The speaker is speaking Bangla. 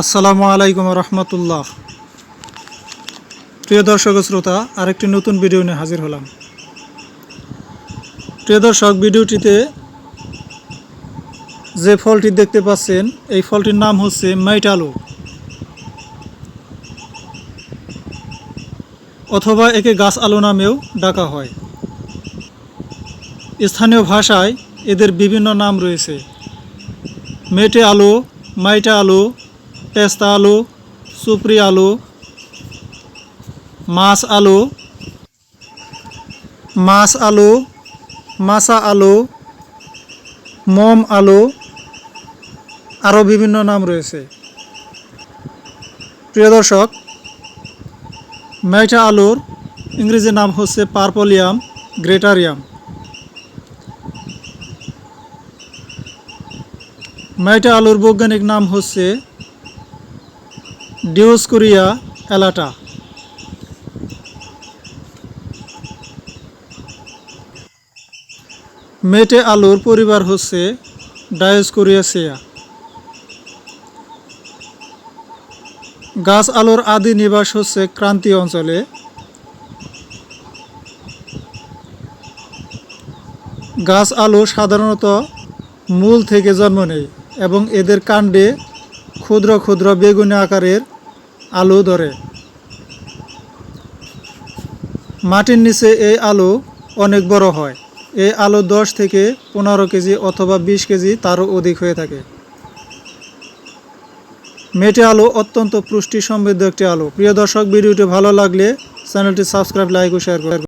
আসসালামু আলাইকুম রহমতুল্লাহ। প্রিয় দর্শক শ্রোতা, আরেকটি নতুন ভিডিও নিয়ে হাজির হলাম। প্রিয় দর্শক, ভিডিওটিতে যে ফলটি দেখতে পাচ্ছেন, এই ফলটির নাম হচ্ছে মাইটালু অথবা একে গাছ আলু নামেও ডাকা হয়। স্থানীয় ভাষায় এদের বিভিন্ন নাম রয়েছে। মেটে আলু, মাইটা আলু পেস্তা আলু, সুপ্রি আলু, মাছ আলু মাছ আলু, মাছা আলু, মম আলু আরও বিভিন্ন নাম রয়েছে। প্রিয় দর্শক মাইটা আলুর ইংরেজি নাম হচ্ছে পার্পলিয়াম গ্রেটারিয়াম। মাইটা আলুর বৈজ্ঞানিক নাম হচ্ছে ডিওস্কোরিয়া এলাটা। মেটে আলুর পরিবার হচ্ছে ডায়োস্কোরিয়াসিয়া গাছ আলুর আদি নিবাস হচ্ছে ক্রান্তীয় অঞ্চলে। গাছ আলু সাধারণত মূল থেকে জন্ম নেয় এবং এদের কাণ্ডে ক্ষুদ্র ক্ষুদ্র বেগুনি আকারের আলু ধরে। মাটির নিচে এই আলু অনেক বড় হয়। এই আলু দশ থেকে পনেরো কেজি অথবা বিশ কেজি তারও অধিক হয়ে থাকে। মেটে আলু অত্যন্ত পুষ্টি সমৃদ্ধ একটি আলু। প্রিয় দর্শক, ভিডিওটি ভালো লাগলে চ্যানেলটি সাবস্ক্রাইব, লাইক ও শেয়ার করবেন